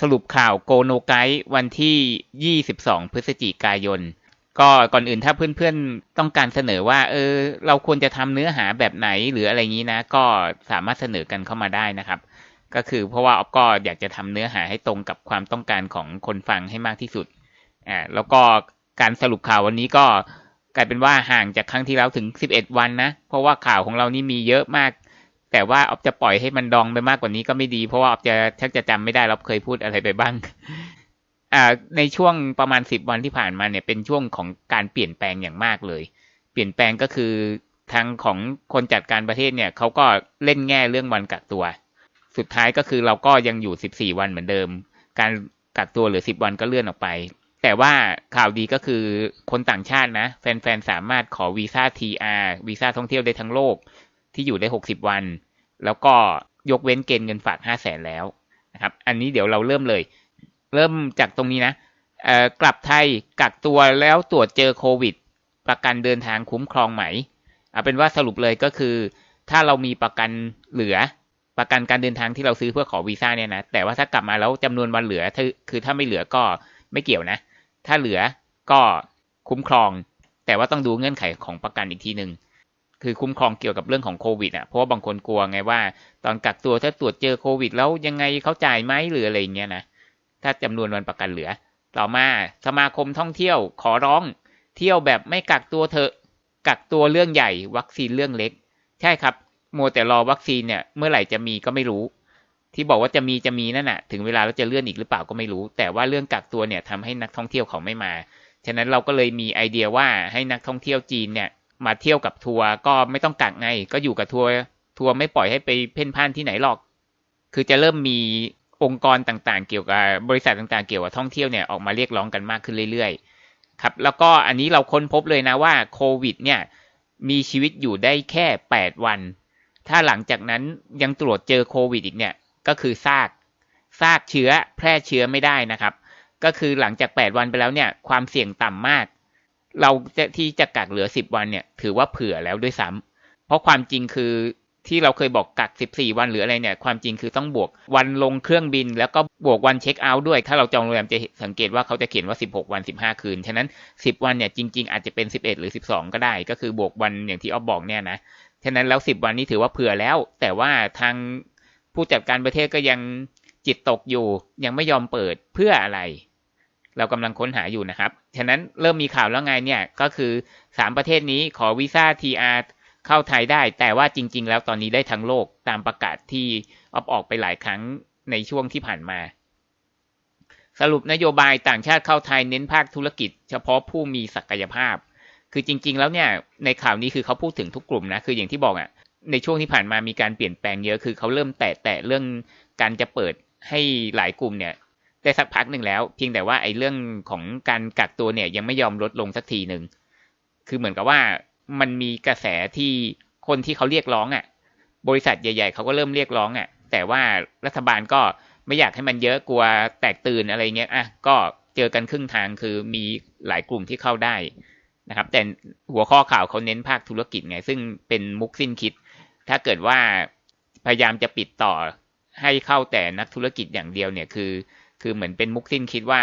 สรุปข่าวโกโนไกวันที่ 22 พฤศจิกายน ก็ก่อนอื่นถ้าเพื่อนๆต้องการเสนอว่า เออ เราควรจะทำเนื้อหาแบบไหนหรืออะไรงี้นะ ก็สามารถเสนอกันเข้ามาได้นะครับ ก็คือเพราะว่าออฟก็อยากจะทำเนื้อหาให้ตรงกับความต้องการของคนฟังให้มากที่สุด อ่า แล้วก็การสรุปข่าววันนี้ก็กลายเป็นว่าห่างจากครั้งที่แล้วถึง 11 วันนะ เพราะว่าข่าวของเรานี่มีเยอะมาก แต่ว่าออฟจะปล่อยให้มันดองไปมากกว่านี้ก็ไม่ดี เพราะว่าออฟจะชักจะจำไม่ได้เราเคยพูดอะไรไปบ้างอ่าในช่วงประมาณ10วันที่ผ่านมาเนี่ยเป็นช่วงของการเปลี่ยนแปลงอย่างมากเลย เปลี่ยนแปลงก็คือทางของคนจัดการประเทศเนี่ยเขาก็เล่นแง่เรื่องวันกักตัว สุดท้ายก็คือเราก็ยังอยู่14วันเหมือนเดิม การกักตัวเหลือ10วันก็เลื่อนออกไป แต่ว่าข่าวดีก็คือคนต่างชาตินะ แฟนๆสามารถขอวีซ่า TR วีซ่าท่องเที่ยวได้ทั้งโลก ที่อยู่ได้ 60 วัน แล้วก็ยกเว้นเกณฑ์เงินฝาก5 0 0แสนแล้วนะครับ อันนี้เดี๋ยวเราเริ่มเลย เริ่มจากตรงนี้นะกลับไทยกักตัวแล้วตรวจเจอโควิด ประกันเดินทางคุ้มครองไหมเอาเป็นว่าสรุปเลยก็คือ ถ้าเรามีประกันเหลือประกันการเดินทางที่เราซื้อเพื่อขอวีซ่าเนี่ยนะแต่ว่าถ้ากลับมาแล้วจำนวนวันเหลือคือถ้าไม่เหลือก็ไม่เกี่ยวนะ ถ้าเหลือก็คุ้มครอง แต่ว่าต้องดูเงื่อนไขของประกันอีกทีหนึ่ง คือคุ้มครองเกี่ยวกับเรื่องของโควิดอะเพราะว่าบางคนกลัวไงว่า ตอนกักตัวถ้าตรวจเจอโควิด แล้วยังไงเขาจ่ายไหมหรืออะไรเงี้ยนะถ้าจำนวนวันประกันเหลือ ต่อมาสมาคมท่องเที่ยวขอร้อง เที่ยวแบบไม่กักตัวเถอะกักตัวเรื่องใหญ่ วัคซีนเรื่องเล็ก ใช่ครับโมแต่รอวัคซีนเนี่ยเมื่อไหร่จะมีก็ไม่รู้ ที่บอกว่าจะมีจะมีนั่นน่ะถึงเวลาแล้วจะเลื่อนอีกหรือเปล่าก็ไม่รู้ แต่ว่าเรื่องกักตัวเนี่ยทำให้นักท่องเที่ยวเขาไม่มาฉะนั้นเราก็เลยมีไอเดียว่าให้นักท่องเที่ยวจีนเนี่ย มาเที่ยวกับทัวร์ก็ไม่ต้องกักไง ก็อยู่กับทัวร์ทัวร์ไม่ปล่อยให้ไปเพ่นพ่านที่ไหนหรอก คือจะเริ่มมีองค์กรต่างๆ เกี่ยวกับบริษัทต่างๆ เกี่ยวกับท่องเที่ยวเนี่ยออกมาเรียกร้องกันมากขึ้นเรื่อยๆ ครับ แล้วก็อันนี้เราค้นพบเลยนะว่าโควิดเนี่ยมีชีวิตอยู่ได้แค่ 8 วัน ถ้าหลังจากนั้นยังตรวจเจอโควิดอีกเนี่ยก็คือซาก ซากเชื้อแพร่เชื้อไม่ได้นะครับ ก็คือหลังจาก 8 วันไปแล้วเนี่ยความเสี่ยงต่ำมาก เราจะที่จะกักเหลือ10วันเนี่ย ถือว่าเผื่อแล้วด้วยซ้ำเพราะความจริงคือที่เราเคยบอกกัก 14 วันหรืออะไรเนี่ย ความจริงคือต้องบวกวันลงเครื่องบิน แล้วก็บวกวันเช็คเอาท์ด้วย ถ้าเราจองโรงแรมจะสังเกตว่าเขาจะเขียนว่า 16 วัน 15 คืน ฉะนั้น 10 วันเนี่ยจริง ๆ อาจจะเป็น 11 หรือ 12 ก็ได้ ก็คือบวกวันอย่างที่ออฟบอกเนี่ยนะ ฉะนั้นแล้ว 10 วันนี้ถือว่าเผื่อแล้ว แต่ว่าทางผู้จัดการประเทศก็ยังจิตตกอยู่ ยังไม่ยอมเปิดเพื่ออะไร เรากำลังค้นหาอยู่นะครับ ฉะนั้นเริ่มมีข่าวแล้วไงเนี่ยก็คือ 3 ประเทศนี้ขอวีซ่า TR เข้าไทยได้ แต่ว่าจริง ๆ แล้วตอนนี้ได้ทั้งโลกตามประกาศที่ออฟออกไปหลายครั้งในช่วงที่ผ่านมา สรุปนโยบายต่างชาติเข้าไทยเน้นภาคธุรกิจ เฉพาะผู้มีศักยภาพ คือจริง ๆ แล้วเนี่ยในข่าวนี้คือเขาพูดถึงทุกกลุ่มนะคืออย่างที่บอกอะ่ะในช่วงที่ผ่านมามีการเปลี่ยนแปลงเยอะคือเขาเริ่มแตะแตะเรื่องการจะเปิดให้หลายกลุ่มเนี่ย ได้สักพักหนึ่งแล้ว เพียงแต่ว่าไอ้เรื่องของการกักตัวเนี่ยยังไม่ยอมลดลงสักทีหนึ่งคือเหมือนกับว่ามันมีกระแสที่คนที่เขาเรียกร้องอะ่ะ บริษัทใหญ่ ๆเขาก็เริ่มเรียกร้องอะ่ะ แต่ว่ารัฐบาลก็ไม่อยากให้มันเยอะกลัวแตกตื่นอะไรเงี้ยอะก็เจอกันครึ่งทางคือมีหลายกลุ่มที่เข้าได้นะครับ แต่หัวข้อข่าวเขาเน้นภาคธุรกิจไง ซึ่งเป็นมุกสิ้นคิด ถ้าเกิดว่าพยายามจะปิดต่อให้เข้าแต่นักธุรกิจอย่างเดียวเนี่ยคือ คือเหมือนเป็นมุกสิ้นคิดว่า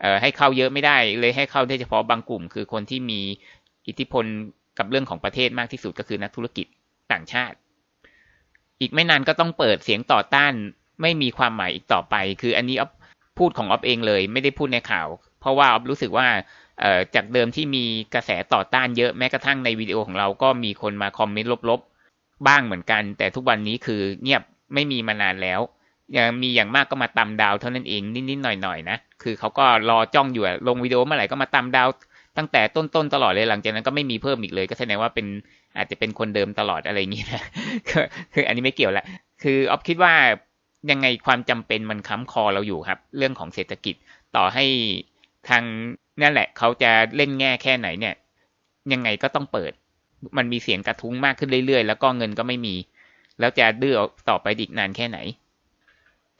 เอ่อให้เข้าเยอะไม่ได้เลยให้เข้าได้เฉพาะบางกลุ่ม คือคนที่มีอิทธิพลกับเรื่องของประเทศมากที่สุดก็คือนักธุรกิจต่างชาติ อีกไม่นานก็ต้องเปิดเสียงต่อต้านไม่มีความหมายอีกต่อไป คืออันนี้ออฟพูดของออฟเองเลย ไม่ได้พูดในข่าว เพราะว่าออฟรู้สึกว่าจากเดิมที่มีกระแสต่อต้านเยอะแม้กระทั่งในวิดีโอของเราก็มีคนมาคอมเมนต์ลบๆบ้างเหมือนกัน แต่ทุกวันนี้คือเงียบไม่มีมานานแล้ว มีอย่างมากก็มาตำดาวเท่านั้นเองนิดๆหน่อยๆนะคือเขาก็รอจ้องอยู่ลงวิดีโอเมื่อไหร่ก็มาตำดาวตั้งแต่ต้นๆตลอดเลยหลังจากนั้นก็ไม่มีเพิ่มอีกเลย ก็แสดงว่าเป็นอาจจะเป็นคนเดิมตลอดอะไรอย่างนี้นะคืออันนี้ไม่เกี่ยวละคือออฟคิดว่ายังไงความจำเป็นมันค้ำคอเราอยู่ครับ เรื่องของเศรษฐกิจต่อให้ทางนั่นแหละ เขาจะเล่นแง่แค่ไหนเนี่ย ยังไงก็ต้องเปิด มันมีเสียงกระทุ้งมากขึ้นเรื่อยๆ แล้วก็เงินก็ไม่มี แล้วจะดื้อต่อไปอีกนานแค่ไหน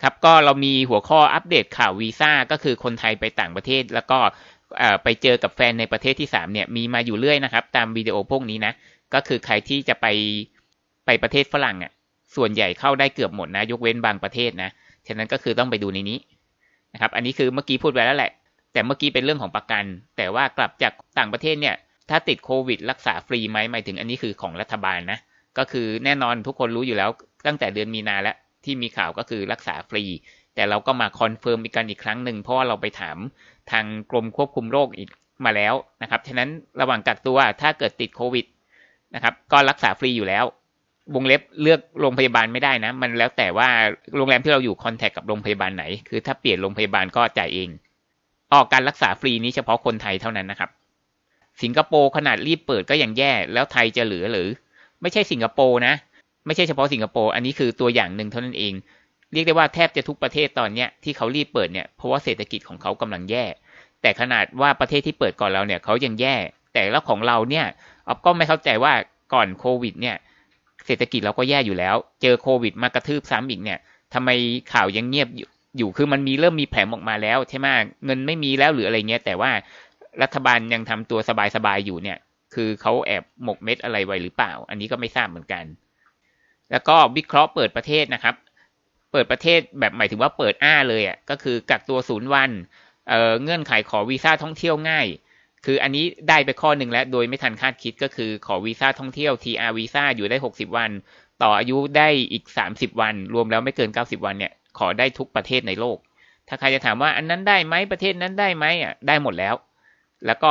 ครับก็เรามีหัวข้ออัปเดตข่าววีซ่าก็คือคนไทยไปต่างประเทศ แล้วก็ไปเจอกับแฟนในประเทศที่สามเนี่ยมีมาอยู่เรื่อยนะครับตามวิดีโอพวกนี้นะก็คือใครที่จะไปไปประเทศฝรั่งอะส่วนใหญ่เข้าได้เกือบหมดนะ ยกเว้นบางประเทศนะฉะนั้นก็คือต้องไปดูในนี้นะครับอันนี้คือเมื่อกี้พูดไปแล้วแหละ แต่เมื่อกี้เป็นเรื่องของประกัน แต่ว่ากลับจากต่างประเทศเนี่ยถ้าติดโควิด รักษาฟรีไหมหมายถึงอันนี้คือของรัฐบาลนะก็คือแน่นอนทุกคนรู้อยู่แล้วตั้งแต่เดือนมีนาแล้ว ที่มีข่าวก็คือรักษาฟรี แต่เราก็มาคอนเฟิร์มอีกกันอีกครั้งหนึ่งเพราะว่าเราไปถามทางกรมควบคุมโรคอีกมาแล้วนะครับ ฉะนั้นระหว่างกักตัวถ้าเกิดติดโควิดนะครับก็รักษาฟรีอยู่แล้ว วงเล็บเลือกโรงพยาบาลไม่ได้นะ มันแล้วแต่ว่าโรงแรมที่เราอยู่คอนแทคกับโรงพยาบาลไหน คือถ้าเปลี่ยนโรงพยาบาลก็จ่ายเอง ออกการรักษาฟรีนี้เฉพาะคนไทยเท่านั้นนะครับ สิงคโปร์ขนาดรีบเปิดก็ยังแย่ แล้วไทยจะเหลือหรือ ไม่ใช่สิงคโปร์นะ ไม่ใช่เฉพาะสิงคโปร์อันนี้คือตัวอย่างหนึ่งเท่านั้นเอง เรียกได้ว่าแทบจะทุกประเทศตอนเนี้ยที่เขารีบเปิดเนี่ยเพราะว่าเศรษฐกิจของเขากำลังแย่ แต่ขนาดว่าประเทศที่เปิดก่อนเราเนี่ยเขายังแย่ แต่แล้วของเราเนี่ยออฟก็ไม่เข้าใจว่าก่อนโควิดเนี่ยเศรษฐกิจเราก็แย่อยู่แล้ว เจอโควิดมากระทืบซ้ำอีกเนี่ยทำไมข่าวยังเงียบอยู่คือมันมีเริ่มมีแผลออกมาแล้วใช่ไหมเงินไม่มีแล้วหรืออะไรเงี้ยแต่ว่ารัฐบาลยังทำตัวสบายๆอยู่เนี่ย คือเขาแอบหมกเม็ดอะไรไว้หรือเปล่า อันนี้ก็ไม่ทราบเหมือนกัน แล้วก็วิเคราะห์เปิดประเทศนะครับ เปิดประเทศแบบหมายถึงว่าเปิดอ้าเลยอะก็คือกักตัวศูนย์วันเเงื่อนไขขอวีซ่าท่องเที่ยวง่าย คืออันนี้ได้ไปข้อหนึ่งแล้วโดยไม่ทันคาดคิดก็คือขอวีซ่าท่องเที่ยว TR วีซ่าอยู่ได้ 60 วัน ต่ออายุได้อีก 30 วัน รวมแล้วไม่เกิน 90 วันเนี่ยขอได้ทุกประเทศในโลก ถ้าใครจะถามว่าอันนั้นได้ไหมประเทศนั้นได้ไหมอะได้หมดแล้ว แล้วก็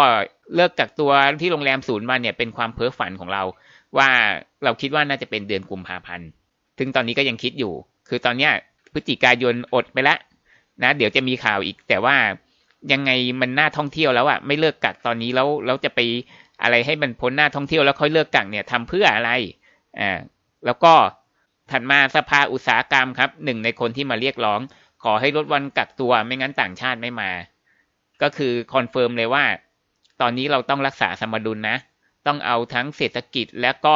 เลิกกักตัวที่โรงแรมศูนย์วันเนี่ยเป็นความเพ้อฝันของเรา ว่าเราคิดว่าน่าจะเป็นเดือนกุมภาพันธ์ถึงตอนนี้ก็ยังคิดอยู่ คือตอนเนี้ยพฤศจิกายนอดไปแล้วนะ เดี๋ยวจะมีข่าวอีก แต่ว่ายังไงมันน่าท่องเที่ยวแล้วอะไม่เลิกกักตอนนี้แล้วเราจะไปอะไรให้มันพ้นหน้าท่องเที่ยวแล้วค่อยเลิกกักเนี่ยทำเพื่ออะไรอ่าแล้วก็ถัดมาสภาอุตสาหกรรมครับหนึ่งในคนที่มาเรียกร้อง ขอให้ลดวันกักตัวไม่งั้นต่างชาติไม่มา ก็คือคอนเฟิร์มเลยว่า ตอนนี้เราต้องรักษาสมดุลนะ ต้องเอาทั้งเศรษฐกิจและก็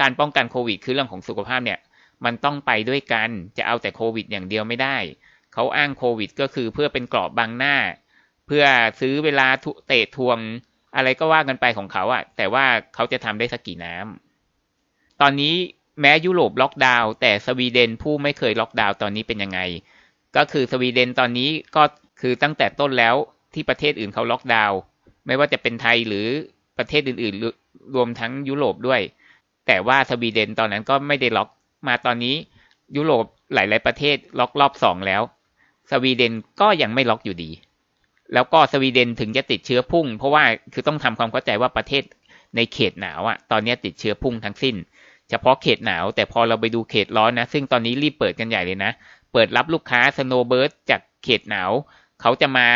การป้องกันโควิด คือเรื่องของสุขภาพเนี่ย มันต้องไปด้วยกันจะเอาแต่โควิด อย่างเดียวไม่ได้ เขาอ้างโควิด ก็คือเพื่อเป็นกรอบบังหน้า เพื่อซื้อเวลาเตะทวง อะไรก็ว่ากันไปของเขาอะแต่ว่าเขาจะทำได้สักกี่น้ำตอนนี้แม้ยุโรปล็อกดาวน์แต่สวีเดนผู้ไม่เคยล็อกดาวน์ตอนนี้เป็นยังไง ก็คือสวีเดนตอนนี้ก็คือตั้งแต่ต้นแล้วที่ประเทศอื่นเขาล็อกดาวน์ไม่ว่าจะเป็นไทยหรือ ประเทศอื่นๆ รวมทั้งยุโรปด้วย แต่ว่าสวีเดนตอนนั้นก็ไม่ได้ล็อกมาตอนนี้ยุโรปหลาย ๆ ประเทศล็อกรอบสองแล้ว สวีเดนก็ยังไม่ล็อกอยู่ดี แล้วก็สวีเดนถึงจะติดเชื้อพุ่ง เพราะว่าคือต้องทำความเข้าใจว่าประเทศในเขตหนาวอะตอนนี้ติดเชื้อพุ่งทั้งสิ้น เฉพาะเขตหนาว แต่พอเราไปดูเขตร้อนนะ ซึ่งตอนนี้รีบเปิดกันใหญ่เลยนะ เปิดรับลูกค้าสโนว์เบิร์ดจากเขตหนาว เขาจะมา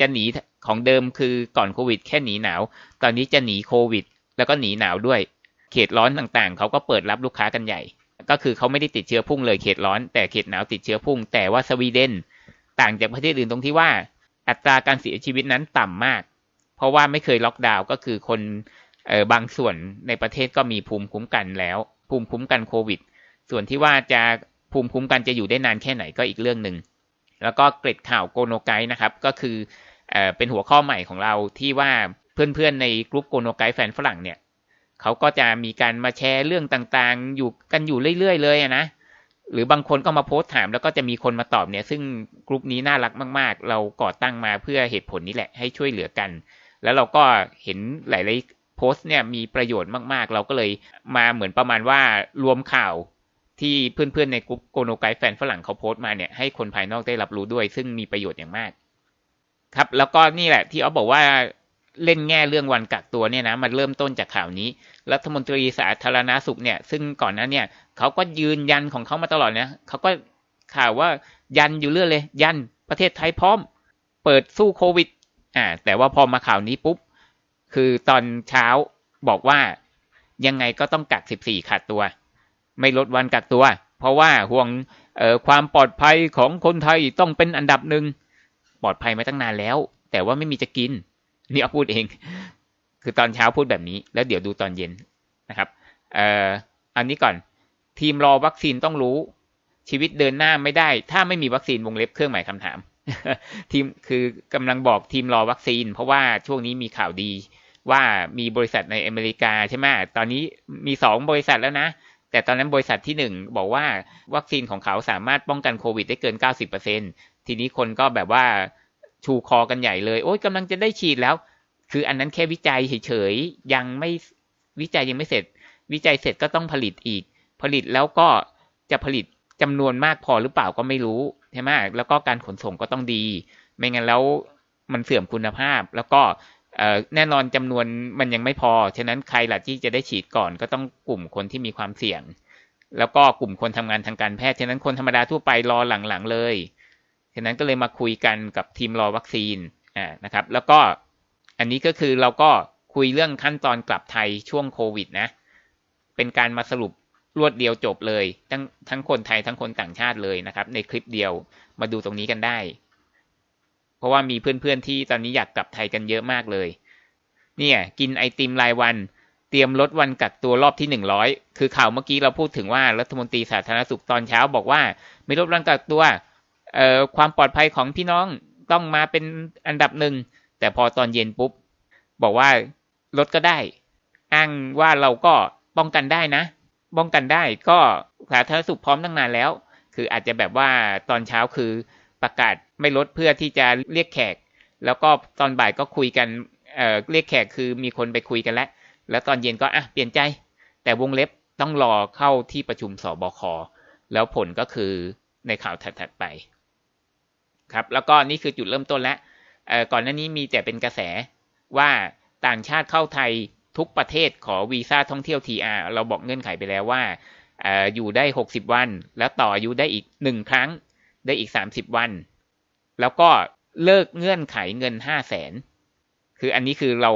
จะหนีของเดิมคือก่อนโควิด แค่หนีหนาว ตอนนี้จะหนีโควิด แล้วก็หนีหนาวด้วย เขตร้อนต่างๆ เขาก็เปิดรับลูกค้ากันใหญ่ ก็คือเขาไม่ได้ติดเชื้อพุ่งเลยเขตร้อนแต่เขตหนาวติดเชื้อพุ่ง แต่ว่าสวีเดนต่างจากประเทศอื่นตรงที่ว่า อัตราการเสียชีวิตนั้นต่ำมาก เพราะว่าไม่เคยล็อกดาวน์ก็คือคนเออบางส่วนในประเทศก็มีภูมิคุ้มกันแล้ว ภูมิคุ้มกันโควิด ส่วนที่ว่าจะภูมิคุ้มกันจะอยู่ได้นานแค่ไหนก็อีกเรื่องหนึ่ง แล้วก็เกร็ดข่าวโกโนไกนะครับ ก็คือเอเป็นหัวข้อใหม่ของเราที่ว่าเพื่อนๆในกลุ่มโกโนไกแฟนฝรั่งเนี่ยเขาก็จะมีการมาแชร์เรื่องต่างๆ อยู่กันอยู่เรื่อยๆเลยนะหรือบางคนก็มาโพสต์ถามแล้วก็จะมีคนมาตอบเนี่ย ซึ่งกลุ่มนี้น่ารักมากๆ เราก่อตั้งมาเพื่อเหตุผลนี้แหละให้ช่วยเหลือกัน แล้วเราก็เห็นหลายๆโพสต์เนี่ยมีประโยชน์มากๆ เราก็เลยมาเหมือนประมาณว่ารวมข่าว ที่เพื่อนๆในกลุ่มโกโนไกแฟนฝรั่งเขาโพสต์มาเนี่ยให้คนภายนอกได้รับรู้ด้วย ซึ่งมีประโยชน์อย่างมาก ครับ แล้วก็นี่แหละที่เขาบอกว่าเล่นแง่เรื่องวันกักตัวเนี่ยนะมันเริ่มต้นจากข่าวนี้ รัฐมนตรีสาธารณาสุขเนี่ย ซึ่งก่อนหน้าเนี่ยเขาก็ยืนยันของเขามาตลอดนะเขาก็ข่าวว่ายันอยู่เรื่อยเลย ยันประเทศไทยพร้อม เปิดสู้โควิดอ่าแต่ว่าพอมาข่าวนี้ปุ๊บ คือตอนเช้าบอกว่ายังไงก็ต้องกักสิบสี่ขาดตัว ไม่ลดวันกักตัว เพราะว่าห่วงความปลอดภัยของคนไทยต้องเป็นอันดับหนึ่งปลอดภัยมาตั้งนานแล้ว แต่ว่าไม่มีจะกิน นี่เอาพูดเอง คือตอนเช้าพูดแบบนี้ แล้วเดี๋ยวดูตอนเย็นนะครับเอ่ออันนี้ก่อนทีมรอวัคซีนต้องรู้ ชีวิตเดินหน้าไม่ได้ ถ้าไม่มีวัคซีนวงเล็บเครื่องหมายคำถาม ทีมคือกำลังบอกทีมรอวัคซีน เพราะว่าช่วงนี้มีข่าวดีว่ามีบริษัทในอเมริกาใช่ไหมตอนนี้มีสองบริษัทแล้วนะ แต่ตอนนั้นบริษัทที่หนึ่งบอกว่าวัคซีนของเขาสามารถป้องกันโควิดได้เกิน 90%ททีนี้คนก็แบบว่าชูคอกันใหญ่เลย โอ๊ยกำลังจะได้ฉีดแล้ว คืออันนั้นแค่วิจัยเฉยๆ ยังไม่วิจัยยังไม่เสร็จ วิจัยเสร็จก็ต้องผลิตอีก ผลิตแล้วก็จะผลิตจำนวนมากพอหรือเปล่าก็ไม่รู้ใช่ไหมแล้วก็การขนส่งก็ต้องดี ไม่งั้นแล้วมันเสื่อมคุณภาพ แล้วก็ แน่นอนจำนวนมันยังไม่พอ ฉะนั้นใครล่ะที่จะได้ฉีดก่อนก็ต้องกลุ่มคนที่มีความเสี่ยง แล้วก็กลุ่มคนทำงานทางการแพทย์ ฉะนั้นคนธรรมดาทั่วไปรอหลังๆเลย ฉะนั้นก็เลยมาคุยกันกับทีมรอวัคซีนอ่านะครับ แล้วก็อันนี้ก็คือเราก็คุยเรื่องขั้นตอนกลับไทยช่วงโควิดนะ เป็นการมาสรุปรวดเดียวจบเลย ทั้งทั้งคนไทยทั้งคนต่างชาติเลยนะครับ ในคลิปเดียวมาดูตรงนี้กันได้ เพราะว่ามีเพื่อนๆที่ตอนนี้อยากกลับไทยกันเยอะมากเลย เนี่ย กินไอติมรายวัน เตรียมลดวันกักตัวรอบที่หนึ่งร้อยคือข่าวเมื่อกี้เราพูดถึงว่ารัฐมนตรีสาธารณสุขตอนเช้าบอกว่า ไม่ลดวันกักตัวเอ่อความปลอดภัยของพี่น้องต้องมาเป็นอันดับหนึ่งแต่พอตอนเย็นปุ๊บ บอกว่าลดก็ได้ อ้างว่าเราก็ป้องกันได้นะ ป้องกันได้ก็สาธารณสุขพร้อมตั้งนานแล้ว คืออาจจะแบบว่าตอนเช้าคือ ประกาศไม่ลดเพื่อที่จะเรียกแขก แล้วก็ตอนบ่ายก็คุยกันเอ่อเรียกแขกคือมีคนไปคุยกันแล้ว แล้วตอนเย็นก็อะเปลี่ยนใจ แต่วงเล็บต้องรอเข้าที่ประชุมสบคแล้วผลก็คือในข่าวถัดๆไปครับแล้วก็นี่คือจุดเริ่มต้นแล้วก่อนหน้านี้มีแต่เป็นกระแสว่าต่างชาติเข้าไทยทุกประเทศขอวีซ่าท่องเที่ยว TR เราบอกเงื่อนไขไปแล้วว่าออยู่ได้ 60 วัน แล้วต่ออายุได้อีกหนึ่งครั้ง ได้อีก30วัน แล้วก็เลิกเงื่อนไขเงิน5 0 0แสนคืออันนี้คือเรา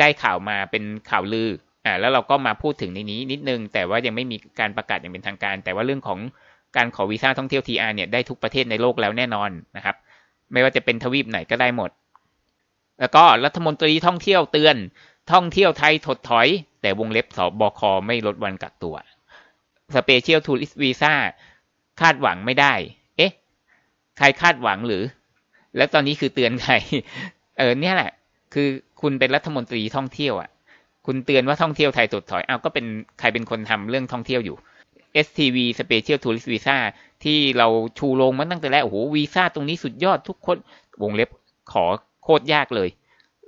ได้ข่าวมาเป็นข่าวลืออ่าแล้วเราก็มาพูดถึงในนี้นิดนึง แต่ว่ายังไม่มีการประกาศอย่างเป็นทางการ แต่ว่าเรื่องของการขอวีซ่าท่องเที่ยว TR เนี่ยได้ทุกประเทศในโลกแล้วแน่นอนนะครับ ไม่ว่าจะเป็นทวีปไหนก็ได้หมด แล้วก็รัฐมนตรีท่องเที่ยวเตือนท่องเที่ยวไทยถดถอย แต่วงเล็บสบคไม่ลดวันกักตัวสเปเชียลทูริสต์วีซ่าคาดหวังไม่ได้ ใครคาดหวังหรือ แล้วตอนนี้คือเตือนใคร เออเนี่ยแหละ คือคุณเป็นรัฐมนตรีท่องเที่ยวอะ คุณเตือนว่าท่องเที่ยวไทยถดถอยเอาก็เป็นใครเป็นคนทำเรื่องท่องเที่ยวอยู่ STV Special Tourist Visa ที่เราชูโรงมาตั้งแต่แรกโอ้โหวีซ่าตรงนี้สุดยอดทุกคนวงเล็บขอโคตรยากเลย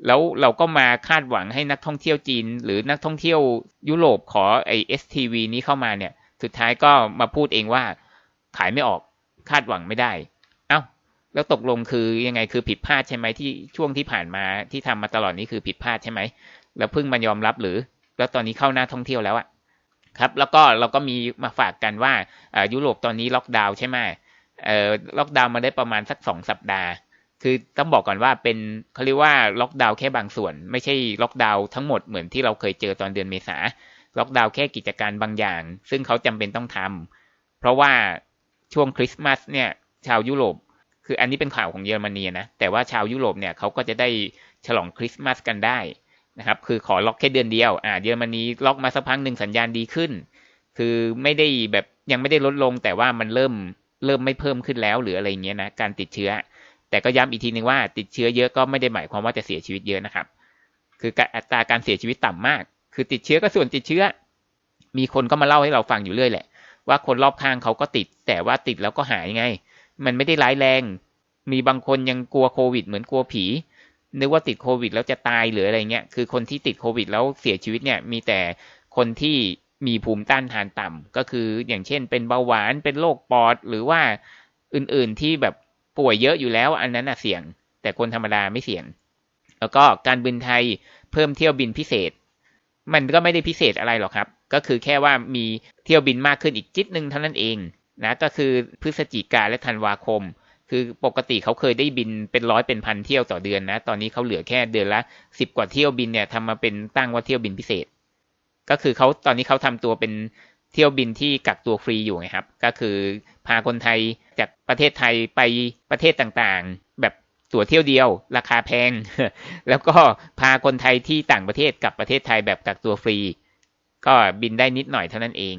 แล้วเราก็มาคาดหวังให้นักท่องเที่ยวจีน หรือนักท่องเที่ยวยุโรปขอไอเอสทีวีนี้เข้ามาเนี่ย สุดท้ายก็มาพูดเองว่าขายไม่ออกคาดหวังไม่ได้ แล้วตกลงคือยังไงคือผิดพลาดใช่ไหมที่ช่วงที่ผ่านมาที่ทำมาตลอดนี้คือผิดพลาดใช่ไหมแล้วเพิ่งมายอมรับหรือ แล้วตอนนี้เข้าหน้าท่องเที่ยวแล้วอะครับ แล้วก็เราก็มีมาฝากกันว่ายุโรปตอนนี้ล็อกดาวน์ใช่ไหมเอ่อล็อกดาวน์มาได้ประมาณสักสองสัปดาห์ คือต้องบอกก่อนว่าเป็นเขาเรียกว่าล็อกดาวน์แค่บางส่วน ไม่ใช่ล็อกดาวน์ทั้งหมดเหมือนที่เราเคยเจอตอนเดือนเมษาล็อกดาวน์แค่กิจการบางอย่าง ซึ่งเขาจำเป็นต้องทำเพราะว่าช่วงคริสต์มาสเนี่ย ชาวยุโรป คืออันนี้เป็นข่าวของเยอรมนีนะ แต่ว่าชาวยุโรปเนี่ยเขาก็จะได้ฉลองคริสต์มาสกันได้นะครับ คือขอล็อกแค่เดือนเดียว อ่า เยอรมนีล็อกมาสักพักหนึ่งสัญญาณดีขึ้น คือไม่ได้แบบยังไม่ได้ลดลง แต่ว่ามันเริ่มเริ่มไม่เพิ่มขึ้นแล้วหรืออะไรเงี้ยนะ การติดเชื้อ แต่ก็ย้ำอีกทีหนึ่งว่าติดเชื้อเยอะก็ไม่ได้หมายความว่าจะเสียชีวิตเยอะนะครับ คืออัตราการเสียชีวิตต่ำมาก คือติดเชื้อก็ส่วนติดเชื้อ มีคนก็มาเล่าให้เราฟังอยู่เรื่อยแหละ ว่าคนรอบข้างเขาก็ติด แต่ว่าติดแล้วก็หายไง มันไม่ได้ร้ายแรง มีบางคนยังกลัวโควิด เหมือนกลัวผี นึกว่าติดโควิดแล้วจะตายหรืออะไรเงี้ย คือคนที่ติดโควิดแล้วเสียชีวิตเนี่ย มีแต่คนที่มีภูมิต้านทานต่ำก็คืออย่างเช่น เป็นเบาหวาน เป็นโรคปอด หรือว่าอื่นๆที่แบบป่วยเยอะอยู่แล้ว อันนั้นน่ะเสี่ยง แต่คนธรรมดาไม่เสี่ยง แล้วก็การบินไทยเพิ่มเที่ยวบินพิเศษ มันก็ไม่ได้พิเศษอะไรหรอกครับ ก็คือแค่ว่ามีเที่ยวบินมากขึ้นอีกจิตนึงเท่านั้นเอง นะก็คือพฤศจิกาและธันวาคม คือปกติเขาเคยได้บินเป็นร้อยเป็นพันเที่ยวต่อเดือนนะ ตอนนี้เขาเหลือแค่เดือนละสิบกว่าเที่ยวบินเนี่ยทำมาเป็นตั้งว่าเที่ยวบินพิเศษ ก็คือเขาตอนนี้เขาทำตัวเป็นเที่ยวบินที่กักตัวฟรีอยู่ไงครับ ก็คือพาคนไทยจากประเทศไทยไปประเทศต่างๆ แบบตั๋วเที่ยวเดียว ราคาแพง แล้วก็พาคนไทยที่ต่างประเทศกับประเทศไทยแบบกักตัวฟรี ก็บินได้นิดหน่อยเท่านั้นเอง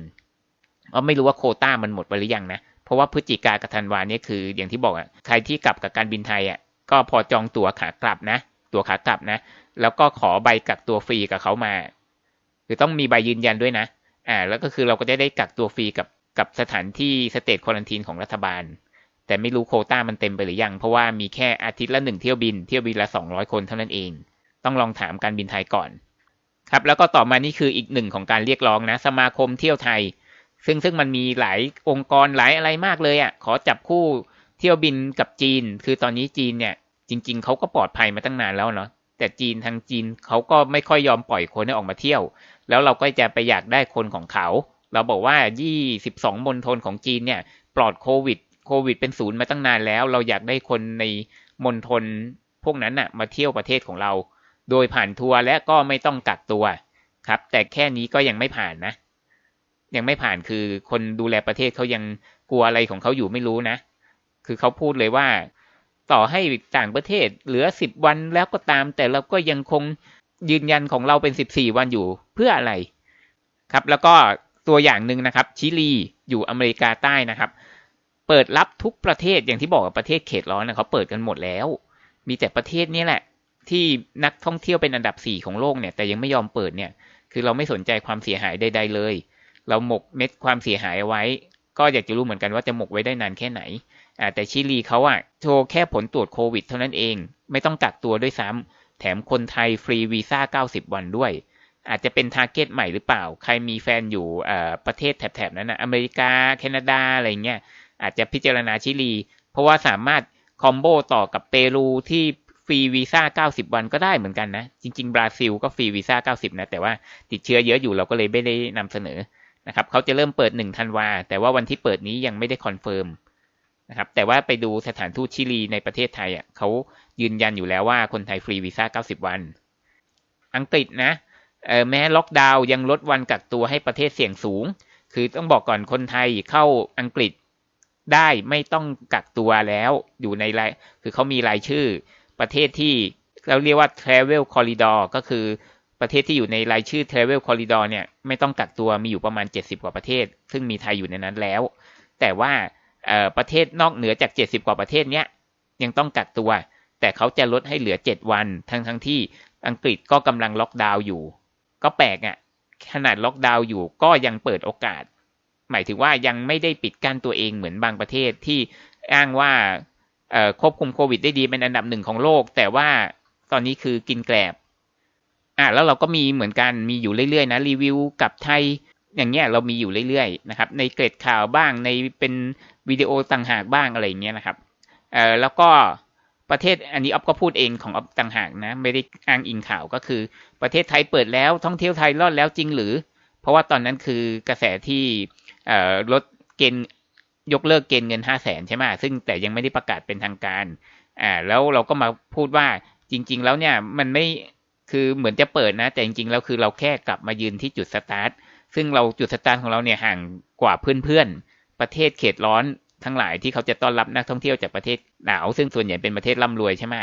เราไม่รู้ว่าโคต้ามันหมดไปหรือยังนะ เพราะว่าพฤศจิกากับธันวาเนี่ยคืออย่างที่บอกอะใครที่กลับกับการบินไทยอะก็พอจองตั๋วขากลับนะ ตั๋วขากลับนะ แล้วก็ขอใบกักตัวฟรีกับเขามาคือต้องมีใบยืนยันด้วยนะ อ่า แล้วก็คือเราก็จะได้กักตัวฟรีกับกับสถานที่สเตทควอนตีนของรัฐบาล แต่ไม่รู้โคต้ามันเต็มไปหรือยัง เพราะว่ามีแค่อาทิตย์ละหนึ่งเที่ยวบิน เที่ยวบินละ200คนเท่านั้นเอง ต้องลองถามการบินไทยก่อน ครับ แล้วก็ต่อมานี่คืออีกหนึ่งของการเรียกร้องนะ สมาคมเที่ยวไทย ซึ่งซึ่งมันมีหลายองค์กรหลายอะไรมากเลยอะ่ะ ขอจับคู่เที่ยวบินกับจีน คือตอนนี้จีนเนี่ย จริง ๆเขาก็ปลอดภัยมาตั้งนานแล้วเนาะแต่จีนทางจีนเขาก็ไม่ค่อยยอมปล่อยคนให้ออกมาเที่ยว แล้วเราก็จะไปอยากได้คนของเขา เราบอกว่า 22มณฑลของจีนเนี่ย ปลอดโควิด โควิดเป็นศูนย์มาตั้งนานแล้ว เราอยากได้คนในมณฑลพวกนั้นน่ะมาเที่ยวประเทศของเรา โดยผ่านทัวร์และก็ไม่ต้องกักตัวครับ แต่แค่นี้ก็ยังไม่ผ่านนะ ยังไม่ผ่านคือคนดูแลประเทศเขายังกลัวอะไรของเขาอยู่ไม่รู้นะ คือเขาพูดเลยว่า ต่อให้ต่างประเทศเหลือสิบวันแล้วก็ตาม แต่เราก็ยังคงยืนยันของเราเป็นสิบสี่วันอยู่เพื่ออะไรครับ แล้วก็ตัวอย่างหนึ่งนะครับ ชิลีอยู่อเมริกาใต้นะครับ เปิดรับทุกประเทศอย่างที่บอกกับประเทศเขตร้อนนะเขาเปิดกันหมดแล้ว มีแต่ประเทศนี้แหละ ที่นักท่องเที่ยวเป็นอันดับสี่ของโลกเนี่ย แต่ยังไม่ยอมเปิดเนี่ย คือเราไม่สนใจความเสียหายใดๆเลย เราหมกเม็ดความเสียหายไว้ ก็อยากจะรู้เหมือนกันว่าจะหมกไว้ได้นานแค่ไหนแต่ชิลีเขาอะโชว์แค่ผลตรวจโควิดเท่านั้นเอง ไม่ต้องกักตัวด้วยซ้ำแถมคนไทยฟรีวีซ่า 90 วันด้วย อาจจะเป็นทาร์เก็ตใหม่หรือเปล่า ใครมีแฟนอยู่ประเทศแถบๆนั้นนะอเมริกา แคนาดา อะไรเงี้ยอาจจะพิจารณาชิลี เพราะว่าสามารถคอมโบต่อกับเปรูที่ฟรีวีซ่า 90 วันก็ได้เหมือนกันนะ จริง ๆ บราซิลก็ฟรีวีซ่า 90 นะ แต่ว่าติดเชื้อเยอะอยู่เราก็เลยไม่ได้นำเสนอ นะครับเขาจะเริ่มเปิด1ธันวาแต่ว่าวันที่เปิดนี้ยังไม่ได้คอนเฟิร์มนะครับแต่ว่าไปดูสถานทูตชิลีในประเทศไทยอะเขายืนยันอยู่แล้วว่าคนไทยฟรีวีซ่า 90 วัน อังกฤษนะแม้ล็อกดาวน์ยังลดวันกักตัวให้ประเทศเสี่ยงสูง คือต้องบอกก่อนคนไทยเข้าอังกฤษได้ไม่ต้องกักตัวแล้วอยู่ในรายคือเขามีรายชื่อประเทศที่เราเรียกว่า travel corridor ก็คือ ประเทศที่อยู่ในรายชื่อ travel corridor เนี่ยไม่ต้องกักตัวมีอยู่ประมาณ 70 กว่าประเทศ ซึ่งมีไทยอยู่ในนั้นแล้ว แต่ว่าประเทศนอกเหนือจาก 70 กว่าประเทศเนี้ยยังต้องกักตัว แต่เขาจะลดให้เหลือ 7 วัน ทั้งทั้งที่อังกฤษก็กำลังล็อกดาวน์อยู่ ก็แปลกอะ่ะขนาดล็อกดาวน์อยู่ก็ยังเปิดโอกาส หมายถึงว่ายังไม่ได้ปิดกั้นตัวเองเหมือนบางประเทศที่อ้างว่าควบคุมโควิดได้ดีเป็นอันดับหนึ่งของโลก แต่ว่าตอนนี้คือกินแกลบ อะแล้วเราก็มีเหมือนกันมีอยู่เรื่อยๆนะรีวิวกับไทยอย่างเงี้ยเรามีอยู่เรื่อยๆนะครับในเกร็ดข่าวบ้างในเป็นวิดีโอต่างหากบ้างอะไรเงี้ยนะครับเอ่อแล้วก็ประเทศอันนี้ออฟก็พูดเองของออฟต่างหากนะไม่ได้อ้างอิงข่าวก็คือประเทศไทยเปิดแล้วท่องเที่ยวไทยรอดแล้วจริงหรือ เพราะว่าตอนนั้นคือกระแสที่เอ่อลดเกณฑ์ยกเลิกเกณฑ์เงินห้าแสนใช่ไหมซึ่งแต่ยังไม่ได้ประกาศเป็นทางการอ่าแล้วเราก็มาพูดว่าจริง ๆ แล้วเนี่ยมันไม่ คือเหมือนจะเปิดนะ แต่จริงๆแล้วคือเราแค่กลับมายืนที่จุดสตาร์ทซึ่งเราจุดสตาร์ทของเราเนี่ยห่างกว่าเพื่อนๆ ประเทศเขตร้อนทั้งหลายที่เขาจะต้อนรับนักท่องเที่ยวจากประเทศหนาว ซึ่งส่วนใหญ่เป็นประเทศร่ำรวยใช่ไหม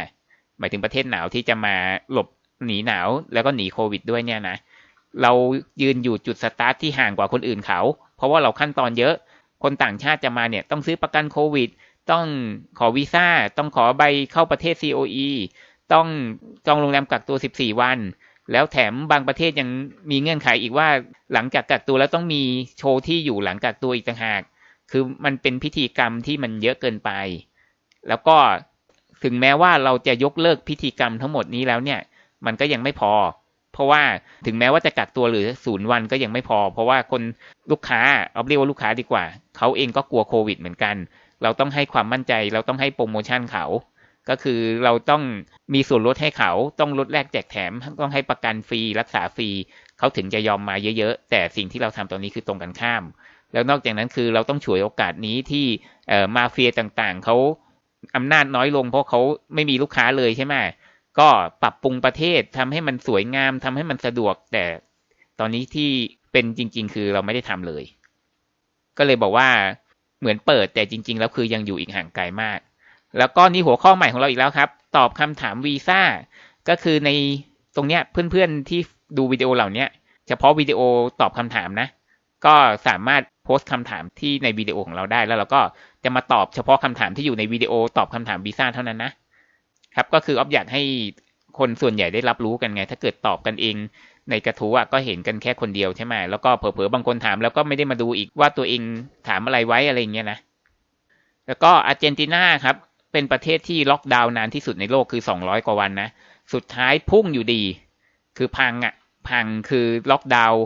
หมายถึงประเทศหนาวที่จะมาหลบหนีหนาวแล้วก็หนีโควิดด้วยเนี่ยนะเรายืนอยู่จุดสตาร์ทที่ห่างกว่าคนอื่นเขา เพราะว่าเราขั้นตอนเยอะ คนต่างชาติจะมาเนี่ยต้องซื้อประกันโควิด ต้องขอวีซ่า ต้องขอใบเข้าประเทศ COE ต้องจองโรงแรมกักตัว 14 วัน แล้วแถมบางประเทศยังมีเงื่อนไขอีกว่าหลังจากกักตัวแล้วต้องมีโชว์ที่อยู่หลังกักตัวอีกต่างหาก คือมันเป็นพิธีกรรมที่มันเยอะเกินไป แล้วก็ถึงแม้ว่าเราจะยกเลิกพิธีกรรมทั้งหมดนี้แล้วเนี่ย มันก็ยังไม่พอ เพราะว่าถึงแม้ว่าจะกักตัวหรือศูนย์วันก็ยังไม่พอ เพราะว่าคนลูกค้าเอาเรียกว่าลูกค้าดีกว่า เขาเองก็กลัวโควิดเหมือนกัน เราต้องให้ความมั่นใจ เราต้องให้โปรโมชั่นเขา ก็คือเราต้องมีส่วนลดให้เขาต้องลดแลกแจกแถมต้องให้ประกันฟรีรักษาฟรีเขาถึงจะยอมมาเยอะๆ แต่สิ่งที่เราทำตอนนี้คือตรงกันข้าม แล้วนอกจากนั้นคือเราต้องฉวยโอกาสนี้ที่มาเฟียต่างๆเขาอำนาจน้อยลงเพราะเขาไม่มีลูกค้าเลยใช่ไหมก็ปรับปรุงประเทศทำให้มันสวยงามทำให้มันสะดวก แต่ตอนนี้ที่เป็นจริง ๆ คือเราไม่ได้ทำเลย ก็เลยบอกว่าเหมือนเปิดแต่จริง ๆ แล้วคือยังอยู่อีกห่างไกลมาก แล้วก็นี่หัวข้อใหม่ของเราอีกแล้วครับ ตอบคำถามวีซ่าก็คือในตรงเนี้ยเพื่อนๆที่ดูวิดีโอเหล่านี้เฉพาะวิดีโอตอบคำถามนะ ก็สามารถโพสต์คำถามที่ในวิดีโอของเราได้แล้วเราก็จะมาตอบเฉพาะคำถามที่อยู่ในวิดีโอตอบคำถามวีซ่าเท่านั้นนะครับ ก็คือออฟอยากให้คนส่วนใหญ่ได้รับรู้กันไง ถ้าเกิดตอบกันเองในกระทู้อะก็เห็นกันแค่คนเดียวใช่ไหมแล้วก็เผลอๆบางคนถามแล้วก็ไม่ได้มาดูอีกว่าตัวเองถามอะไรไว้อะไรเงี้ยนะแล้วก็อาร์เจนตินาครับ เป็นประเทศที่ล็อกดาวน์นานที่สุดในโลกคือ200กว่าวันนะ สุดท้ายพุ่งอยู่ดี คือพังอะพังคือล็อกดาวน์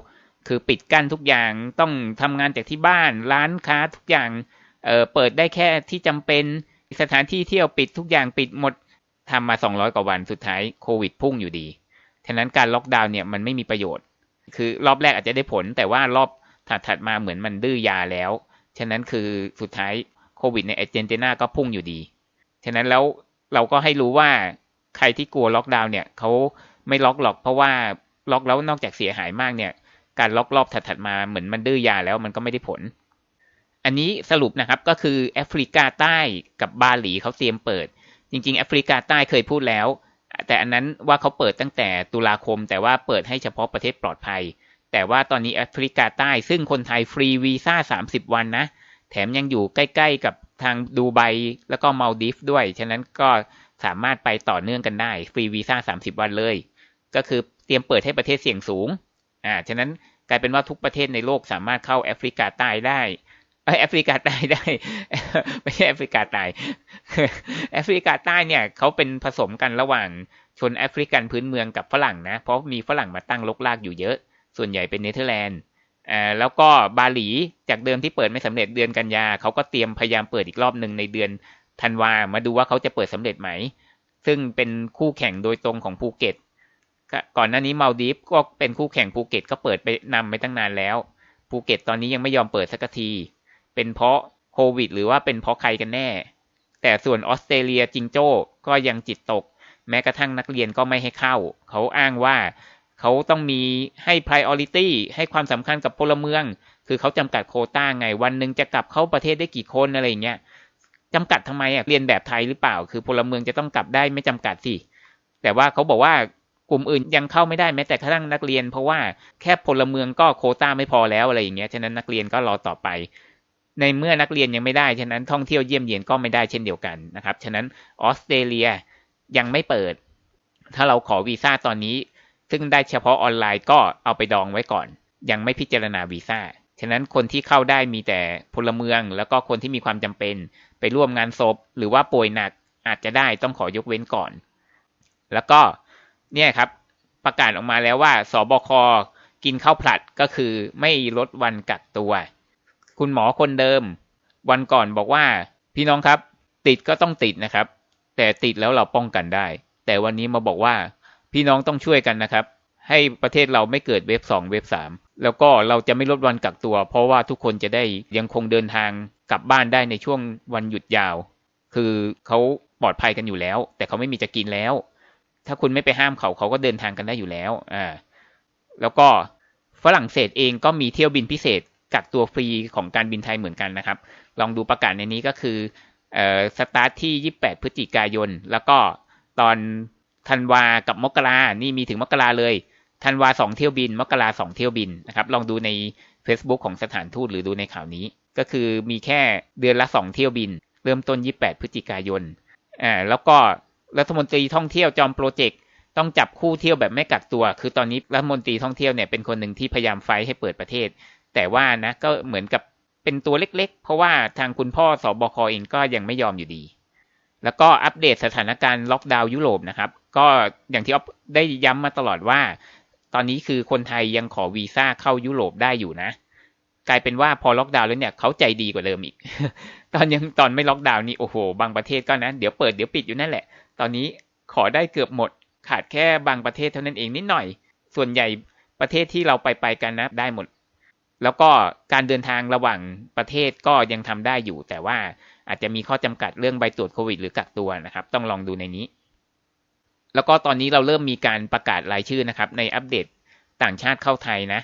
คือปิดกั้นทุกอย่างต้องทำงานจากที่บ้านร้านค้าทุกอย่างเออเปิดได้แค่ที่จำเป็นสถานที่เที่ยวปิดทุกอย่างปิดหมดทำมา200กว่าวันสุดท้ายโควิดพุ่งอยู่ดีฉะนั้นการล็อกดาวน์เนี่ยมันไม่มีประโยชน์ คือรอบแรกอาจจะได้ผล แต่ว่ารอบถัดๆมาเหมือนมันดื้อยาแล้ว ฉะนั้นคือสุดท้ายโควิดในอาร์เจนตินาก็พุ่งอยู่ดี ฉะนั้นแล้วเราก็ให้รู้ว่าใครที่กลัวล็อกดาวน์เนี่ยเขาไม่ล็อกหรอกเพราะว่าล็อกแล้วนอกจากเสียหายมากเนี่ย การล็อกรอบถัดๆมาเหมือนมันดื้อยาแล้วมันก็ไม่ได้ผล อันนี้สรุปนะครับก็คือแอฟริกาใต้กับบาหลีเขาเตรียมเปิด จริง ๆ แอฟริกาใต้เคยพูดแล้ว แต่อันนั้นว่าเขาเปิดตั้งแต่ตุลาคม แต่ว่าเปิดให้เฉพาะประเทศปลอดภัย แต่ว่าตอนนี้แอฟริกาใต้ซึ่งคนไทยฟรีวีซ่า30 วันนะ แถมยังอยู่ใกล้ ๆ กับ ทางดูไบแล้วก็มาลดีฟด้วย ฉะนั้นก็สามารถไปต่อเนื่องกันได้ ฟรีวีซ่า30วันเลย ก็คือเตรียมเปิดให้ประเทศเสี่ยงสูง อ่า ฉะนั้นกลายเป็นว่าทุกประเทศในโลกสามารถเข้าแอฟริกาใต้ได้แอฟริกาใต้ได้ ไม่ใช่แอฟริกาใต้แอฟริกาใต้เนี่ยเขาเป็นผสมกันระหว่างชนแอฟริกันพื้นเมืองกับฝรั่งนะ เพราะมีฝรั่งมาตั้งลกลากอยู่เยอะ ส่วนใหญ่เป็นเนเธอร์แลนด์ แล้วก็บาหลีจากเดิมที่เปิดไม่สำเร็จเดือนกันยาเขาก็เตรียมพยายามเปิดอีกรอบหนึ่งในเดือนธันวามาดูว่าเขาจะเปิดสำเร็จไหม ซึ่งเป็นคู่แข่งโดยตรงของภูเก็ตก่อนหน้านี้มาลดีฟก็เป็นคู่แข่งภูเก็ตก็เปิดไปนำไปตั้งนานแล้วภูเก็ตตอนนี้ยังไม่ยอมเปิดสักที เป็นเพราะโควิด หรือว่าเป็นเพราะใครกันแน่ แต่ส่วนออสเตรเลียจิงโจ้ก็ยังจิตตก แม้กระทั่งนักเรียนก็ไม่ให้เข้า เขาอ้างว่า เขาต้องมีให้ priority ให้ความสำคัญกับพลเมือง คือเขาจำกัดโคต้าไง วันหนึ่งจะกลับเข้าประเทศได้กี่คนอะไรเงี้ยจำกัดทำไมอะเรียนแบบไทยหรือเปล่า คือพลเมืองจะต้องกลับได้ไม่จำกัดสิแต่ว่าเขาบอกว่ากลุ่มอื่นยังเข้าไม่ได้แม้แต่กระทั่งนักเรียน เพราะว่าแค่พลเมืองก็โคต้าไม่พอแล้วอะไรอย่างเงี้ยฉะนั้นนักเรียนก็รอต่อไป ในเมื่อนักเรียนยังไม่ได้ฉะนั้นท่องเที่ยวเยี่ยมเยียนก็ไม่ได้เช่นเดียวกันนะครับฉะนั้นออสเตรเลียยังไม่เปิด ถ้าเราขอวีซ่าตอนนี้ ซึ่งได้เฉพาะออนไลน์ก็เอาไปดองไว้ก่อน ยังไม่พิจารณาวีซ่า ฉะนั้นคนที่เข้าได้มีแต่พลเมือง แล้วก็คนที่มีความจำเป็น ไปร่วมงานศพ หรือว่าป่วยหนักอาจจะได้ต้องขอยกเว้นก่อน แล้วก็เนี่ยครับประกาศออกมาแล้วว่าสบคกินข้าวผลัดก็คือไม่ลดวันกักตัว คุณหมอคนเดิม วันก่อนบอกว่า พี่น้องครับ ติดก็ต้องติดนะครับ แต่ติดแล้วเราป้องกันได้ แต่วันนี้มาบอกว่า พี่น้องต้องช่วยกันนะครับ ให้ประเทศเราไม่เกิดเว็บสองเว็บสามแล้วก็เราจะไม่ลดวันกักตัว เพราะว่าทุกคนจะได้ยังคงเดินทางกลับบ้านได้ในช่วงวันหยุดยาว คือเขาปลอดภัยกันอยู่แล้ว แต่เขาไม่มีจะกินแล้ว ถ้าคุณไม่ไปห้ามเขาเขาก็เดินทางกันได้อยู่แล้วอ่าแล้วก็ฝรั่งเศสเองก็มีเที่ยวบินพิเศษกักตัวฟรีของการบินไทยเหมือนกันนะครับ ลองดูประกาศในนี้ก็คือเอ่อสตาร์ทที่ 28 พฤศจิกายน แล้วก็ตอน ธันวากับมกรานี่มีถึงมกราเลยธันวาสองเที่ยวบิน มกราสองเที่ยวบินนะครับ ลองดูใน Facebook ของสถานทูตหรือดูในข่าวนี้ ก็คือมีแค่เดือนละสองเที่ยวบิน เริ่มต้น 28 พฤศจิกายนอ่าแล้วก็รัฐมนตรีท่องเที่ยวจอมโปรเจกต์ต้องจับคู่เที่ยวแบบไม่กักตัว คือตอนนี้รัฐมนตรีท่องเที่ยวเนี่ยเป็นคนหนึ่งที่พยายามไฟให้เปิดประเทศ แต่ว่านะก็เหมือนกับเป็นตัวเล็กๆ เพราะว่าทางคุณพ่อสอบคเองก็ยังไม่ยอมอยู่ดี แล้วก็อัปเดตสถานการณ์ล็อกดาวน์ยุโรปนะครับ ก็อย่างที่อ๊อฟได้ย้ำมาตลอดว่า ตอนนี้คือคนไทยยังขอวีซ่าเข้ายุโรปได้อยู่นะ กลายเป็นว่าพอล็อกดาวน์แล้วเนี่ยเขาใจดีกว่าเดิมอีก ตอนยังตอนไม่ล็อกดาวน์นี่โอ้โห บางประเทศก็นะเดี๋ยวเปิดเดี๋ยวปิดอยู่นั่นแหละ ตอนนี้ขอได้เกือบหมด ขาดแค่บางประเทศเท่านั้นเองนิดหน่อย ส่วนใหญ่ประเทศที่เราไปไปกันนะได้หมด แล้วก็การเดินทางระหว่างประเทศก็ยังทำได้อยู่ แต่ว่าอาจจะมีข้อจำกัดเรื่องใบตรวจโควิด หรือกักตัวนะครับ ต้องลองดูในนี้ แล้วก็ตอนนี้เราเริ่มมีการประกาศรายชื่อนะครับ ในอัปเดตต่างชาติเข้าไทยนะ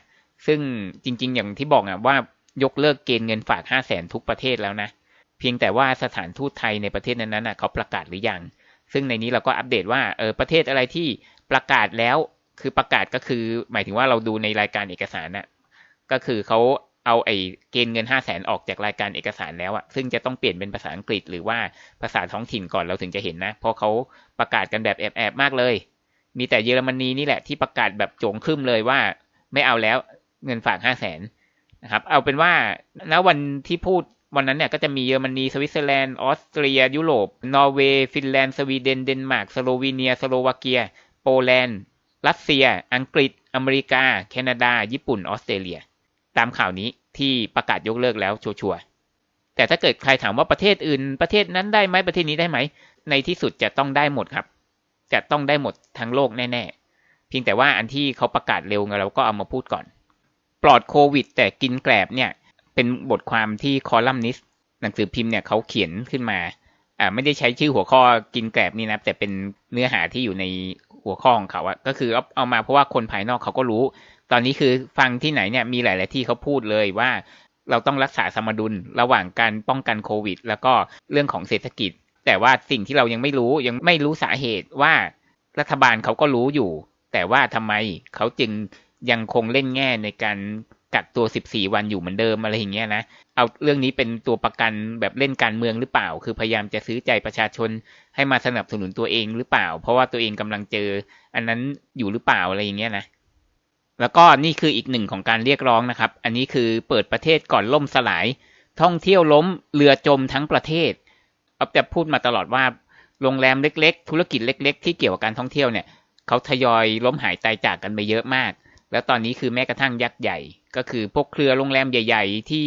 ซึ่งจริง ๆ อย่างที่บอกอะว่ายกเลิกเกณฑ์เงินฝาก 5 0 0แสนทุกประเทศแล้วนะ เพียงแต่ว่าสถานทูตไทยในประเทศนั้นๆเขาประกาศหรือยัง ซึ่งในนี้เราก็อัปเดตว่าเออประเทศอะไรที่ประกาศแล้ว คือประกาศก็คือ หมายถึงว่าเราดูในรายการเอกสารน่ะก็คือเขา เอาไอ้เกณฑ์เงินห้าแสนออกจากรายการเอกสารแล้วอะซึ่งจะต้องเปลี่ยนเป็นภาษาอังกฤษหรือว่าภาษาท้องถิ่นก่อนเราถึงจะเห็นนะ เพราะเขาประกาศกันแบบแอบๆมากเลย มีแต่เยอรมนีนี่แหละที่ประกาศแบบโจงครึ่มเลยว่า ไม่เอาแล้วเงินฝากห้าแสนนะครับ เอาเป็นว่าณวันที่พูดวันนั้นเนี่ยก็จะมีเยอรมนีสวิตเซอร์แลนด์ออสเตรีย ยุโรป นอร์เวย์ ฟินแลนด์ สวีเดน เดนมาร์ก สโลวีเนีย สโลวาเกีย โปแลนด์ รัสเซีย อังกฤษ อเมริกา แคนาดา ญี่ปุ่น ออสเตรเลีย ตามข่าวนี้ที่ประกาศยกเลิกแล้วชัวร์ๆแต่ถ้าเกิดใครถามว่าประเทศอื่น ประเทศนั้นได้ไหมประเทศนี้ได้ไหม ในที่สุดจะต้องได้หมดครับ จะต้องได้หมดทั้งโลกแน่ ๆ เพียงแต่ว่าอันที่เขาประกาศเร็วเราก็เอามาพูดก่อน ปลอดโควิด แต่กินแกลบเนี่ยเป็นบทความที่คอลัมนิสต์หนังสือพิมพ์เนี่ยเขาเขียนขึ้นมาอ่าไม่ได้ใช้ชื่อหัวข้อกินแกลบนี่นะแต่เป็นเนื้อหาที่อยู่ในหัวข้อของเขาอะก็คือเอาเอามาเพราะว่าคนภายนอกเขาก็รู้ ตอนนี้คือฟังที่ไหนเนี่ยมีหลาย ๆ ที่เขาพูดเลยว่า เราต้องรักษาสมดุลระหว่างการป้องกันโควิด แล้วก็เรื่องของเศรษฐกิจ แต่ว่าสิ่งที่เรายังไม่รู้ยังไม่รู้สาเหตุว่ารัฐบาลเขาก็รู้อยู่ แต่ว่าทำไมเขาจึงยังคงเล่นแง่ในการกักตัว 14 วันอยู่เหมือนเดิมอะไรอย่างเงี้ยนะ เอาเรื่องนี้เป็นตัวประกันแบบเล่นการเมืองหรือเปล่า คือพยายามจะซื้อใจประชาชนให้มาสนับสนุนตัวเองหรือเปล่า เพราะว่าตัวเองกำลังเจอ อันนั้นอยู่หรือเปล่าอะไรอย่างเงี้ยนะ แล้วก็นี่คืออีกหนึ่งของการเรียกร้องนะครับ อันนี้คือเปิดประเทศก่อนล่มสลาย ท่องเที่ยวล้มเรือจมทั้งประเทศอ๊อฟจะพูดมาตลอดว่าโรงแรมเล็กๆ ธุรกิจเล็ก ๆ ที่เกี่ยวกับการท่องเที่ยวเนี่ยเขาทยอยล้มหายตายจากกันไปเยอะมาก แล้วตอนนี้คือแม้กระทั่งยักษ์ใหญ่ ก็คือพวกเครือโรงแรมใหญ่ ๆ ที่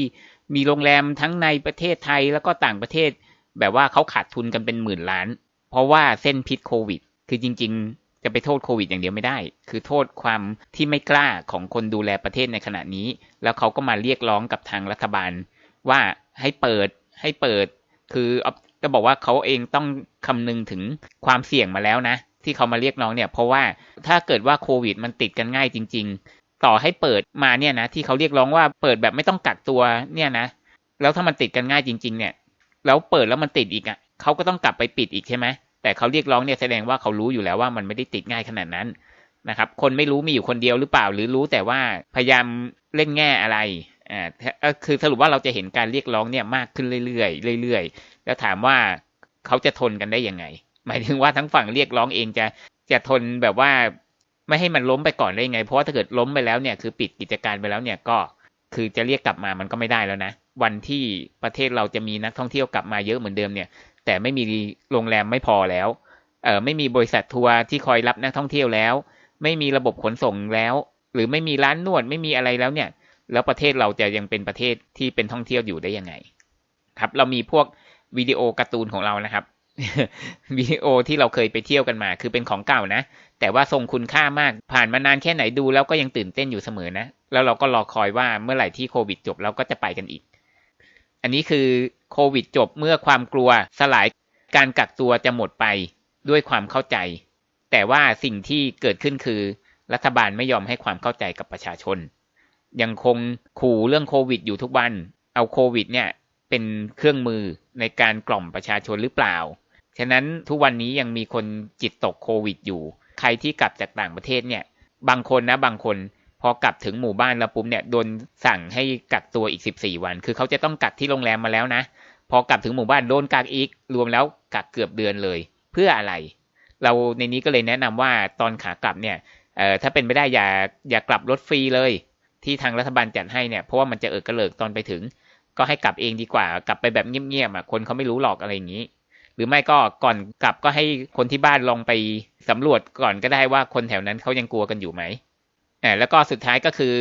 มีโรงแรมทั้งในประเทศไทยแล้วก็ต่างประเทศ แบบว่าเขาขาดทุนกันเป็นหมื่นล้าน เพราะว่าเส้นพิษโควิด คือจริง ๆ จะไปโทษโควิดอย่างเดียวไม่ได้ คือโทษความที่ไม่กล้าของคนดูแลประเทศในขณะนี้ แล้วเขาก็มาเรียกร้องกับทางรัฐบาล ว่าให้เปิดให้เปิด คือจะบอกว่าเขาเองต้องคำนึงถึงความเสี่ยงมาแล้วนะ ที่เขามาเรียกร้องเนี่ย เพราะว่าถ้าเกิดว่าโควิดมันติดกันง่ายจริง ๆ ต่อให้เปิดมาเนี่ยนะที่เขาเรียกร้องว่าเปิดแบบไม่ต้องกักตัวเนี่ยนะ แล้วถ้ามันติดกันง่ายจริง ๆ เนี่ย แล้วเปิดแล้วมันติดอีกอะเขาก็ต้องกลับไปปิดอีกใช่ไหม แต่เขาเรียกร้องเนี่ยแสดงว่าเขารู้อยู่แล้วว่ามันไม่ได้ติดง่ายขนาดนั้นนะครับ คนไม่รู้มีอยู่คนเดียวหรือเปล่า หรือรู้แต่ว่าพยายามเล่นแง่อะไรอ่าคือสรุปว่าเราจะเห็นการเรียกร้องเนี่ยมากขึ้นเรื่อยๆเรื่อยๆแล้วถามว่าเขาจะทนกันได้ยังไง หมายถึงว่าทั้งฝั่งเรียกร้องเองจะจะทนแบบว่าไม่ให้มันล้มไปก่อนได้ยังไง เพราะว่าถ้าเกิดล้มไปแล้วเนี่ยคือปิดกิจการไปแล้วเนี่ยก็คือจะเรียกกลับมามันก็ไม่ได้แล้วนะ วันที่ประเทศเราจะมีนักท่องเที่ยวกลับมาเยอะเหมือนเดิมเนี่ย แต่ไม่มีโรงแรมไม่พอแล้วเออไม่มีบริษัททัวร์ที่คอยรับนักท่องเที่ยวแล้ว ไม่มีระบบขนส่งแล้ว หรือไม่มีร้านนวดไม่มีอะไรแล้วเนี่ย แล้วประเทศเราจะยังเป็นประเทศที่เป็นท่องเที่ยวอยู่ได้ยังไง ครับ เรามีพวกวิดีโอการ์ตูนของเรานะครับวิดีโอที่เราเคยไปเที่ยวกันมา คือเป็นของเก่านะ แต่ว่าทรงคุณค่ามากผ่านมานานแค่ไหนดูแล้วก็ยังตื่นเต้นอยู่เสมอนะ แล้วเราก็รอคอยว่าเมื่อไหร่ที่โควิดจบเราก็จะไปกันอีก อันนี้คือโควิดจบเมื่อความกลัวสลายการกักตัวจะหมดไปด้วยความเข้าใจ แต่ว่าสิ่งที่เกิดขึ้นคือ รัฐบาลไม่ยอมให้ความเข้าใจกับประชาชน ยังคงขู่เรื่องโควิดอยู่ทุกวัน เอาโควิดเนี่ยเป็นเครื่องมือในการกล่อมประชาชนหรือเปล่า ฉะนั้นทุกวันนี้ยังมีคนจิตตกโควิดอยู่ ใครที่กลับจากต่างประเทศเนี่ย บางคนนะบางคน พอกลับถึงหมู่บ้านแล้วปุ๊บเนี่ยโดนสั่งให้กักตัวอีก14วัน คือเขาจะต้องกักที่โรงแรมมาแล้วนะ พอกลับถึงหมู่บ้านโดนกักอีก รวมแล้วกักเกือบเดือนเลย เพื่ออะไร เราในนี้ก็เลยแนะนำว่าตอนขากลับเนี่ยเอ่อถ้าเป็นไม่ได้อย่าอย่ากลับรถฟรีเลย ที่ทางรัฐบาลจัดให้เนี่ยเพราะว่ามันจะเออกระเลิกตอนไปถึง ก็ให้กลับเองดีกว่ากลับไปแบบเงียบๆอะคนเขาไม่รู้หรอกอะไรอย่างนี้ หรือไม่ก็ก่อนกลับก็ให้คนที่บ้านลองไปสำรวจก่อนก็ได้ว่าคนแถวนั้นเขายังกลัวกันอยู่ไหม อ่าแล้วก็สุดท้ายก็คือ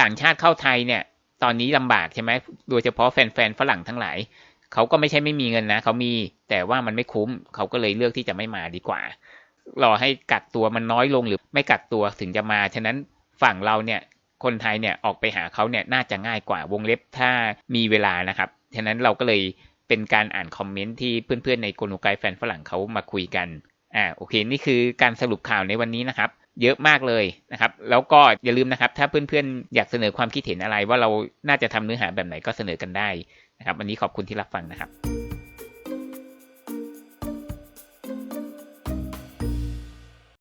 ต่างชาติเข้าไทยเนี่ย ตอนนี้ลำบากใช่ไหมโดยเฉพาะแฟนๆฝรั่งทั้งหลายเขาก็ไม่ใช่ไม่มีเงินนะเขามีแต่ว่ามันไม่คุ้มเขาก็เลยเลือกที่จะไม่มาดีกว่า รอให้กักตัวมันน้อยลงหรือไม่กักตัวถึงจะมาฉะนั้นฝั่งเราเนี่ยคนไทยเนี่ยออกไปหาเขาเนี่ยน่าจะง่ายกว่าวงเล็บถ้ามีเวลานะครับ ฉะนั้นเราก็เลยเป็นการอ่านคอมเมนต์ที่เพื่อนๆในกลไกายแฟนฝรั่งเขามาคุยกัน อ่าโอเค นี่คือการสรุปข่าวในวันนี้นะครับ เยอะมากเลยนะครับ แล้วก็อย่าลืมนะครับ ถ้าเพื่อนๆ อยากเสนอความคิดเห็นอะไร ว่าเราน่าจะทำเนื้อหาแบบไหนก็เสนอกันได้นะครับ วันนี้ขอบคุณที่รับฟังนะครับ